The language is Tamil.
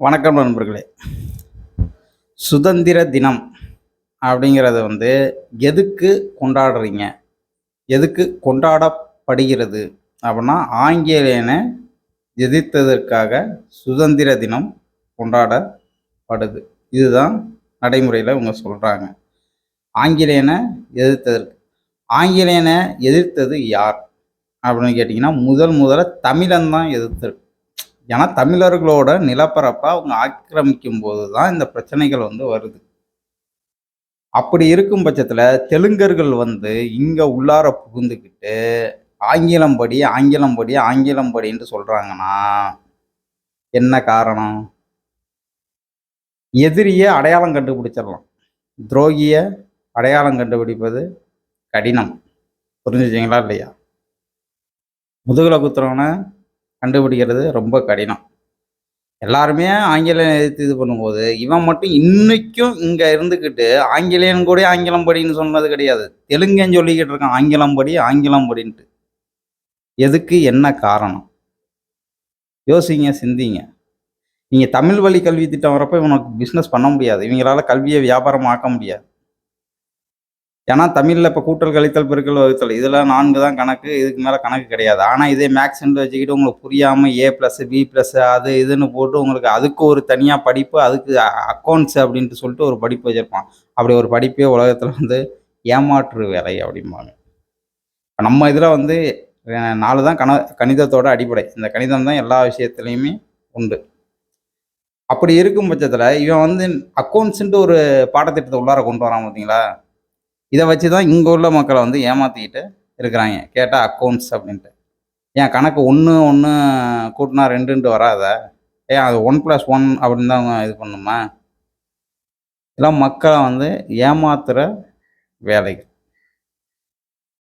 வணக்கம் நண்பர்களே. சுதந்திர தினம் அப்படிங்கிறத வந்து எதுக்கு கொண்டாடுறீங்க? எதுக்கு கொண்டாடப்படுகிறது? அப்படின்னா ஆங்கிலேயனை எதிர்த்ததற்காக சுதந்திர தினம் கொண்டாடப்படுது. இதுதான் நடைமுறையில் இவங்க சொல்கிறாங்க ஆங்கிலேயனை எதிர்த்ததற்கு ஆங்கிலேயனை எதிர்த்தது யார்? அப்படின்னு கேட்டிங்கன்னா முதல் முதல்ல தமிழன் தான் எதிர்த்திருக்கு ஏன்னா தமிழர்களோட நிலப்பரப்பை அவங்க ஆக்கிரமிக்கும் போது தான் இந்த பிரச்சனைகள் வந்து வருது. அப்படி இருக்கும் பட்சத்தில் தெலுங்கர்கள் வந்து இங்கே உள்ளார புகுந்துக்கிட்டு ஆங்கிலம் படி ஆங்கிலம் படி ஆங்கிலம் படின்ட்டு சொல்கிறாங்கன்னா என்ன காரணம்? எதிரியை அடையாளம் கண்டுபிடிச்சிடலாம். துரோகியை அடையாளம் கண்டுபிடிப்பது கடினம். புரிஞ்சுச்சிங்களா இல்லையா? முதுகில் குத்துறவனை கண்டுபிடிக்கிறது ரொம்ப கடினம். எல்லாருமே ஆங்கிலம் எதிர்த்து இது பண்ணும்போது இவன் மட்டும் இன்னைக்கும் இங்கே இருந்துக்கிட்டு ஆங்கிலேயன் கூட ஆங்கிலம் படின்னு சொன்னது கிடையாது. தெலுங்கன் சொல்லிக்கிட்டு இருக்கான் ஆங்கிலம் படி ஆங்கிலம் படின்ட்டு. எதுக்கு என்ன காரணம்? யோசிங்க சிந்திங்க. நீங்கள் தமிழ் வழி கல்வி திட்டம் வரப்போ இவனுக்கு பிஸ்னஸ் பண்ண முடியாது. இவங்களால கல்வியை வியாபாரம் ஆக்க முடியாது. ஏன்னா தமிழில் இப்போ கூட்டல் கழித்தல் பெருக்கல் வகுத்தல் இதில் நான்கு தான் கணக்கு இதுக்கு மேலே கணக்கு கிடையாது. ஆனால் இதே மேக்ஸ்ன்னு வச்சுக்கிட்டு உங்களுக்கு புரியாமல் ஏ ப்ளஸ் பி ப்ளஸ் அது இதுன்னு போட்டு உங்களுக்கு அதுக்கு ஒரு தனியாக படிப்பு அதுக்கு அக்கௌண்ட்ஸ் அப்படின்ட்டு சொல்லிட்டு ஒரு படிப்பு வச்சுருப்பான். அப்படி ஒரு படிப்பே உலகத்தில் வந்து ஏமாற்று வேலை அப்படிம்பாங்க. இப்போ நம்ம இதில் வந்து நாலு தான் கண கணிதத்தோட அடிப்படை. இந்த கணிதம் தான் எல்லா விஷயத்துலையுமே உண்டு. அப்படி இருக்கும் பட்சத்தில் இவன் வந்து அக்கௌண்ட்ஸுன்ட்டு ஒரு பாடத்திட்டத்தை உள்ளார கொண்டு வரான் பார்த்தீங்களா இதை வச்சு தான் இங்கே உள்ள மக்களை வந்து ஏமாற்றிக்கிட்டு இருக்கிறாங்க. கேட்டால் அக்கௌண்ட்ஸ் அப்படின்ட்டு. ஏன் கணக்கு ஒன்று ஒன்று கூட்டினா ரெண்டுன்ட்டு வராத? ஏன் அது ஒன் ப்ளஸ் ஒன் அப்படின்னு தான் அவங்க இது பண்ணுமா? இதெல்லாம் மக்களை வந்து ஏமாத்துகிற வேலைகள்.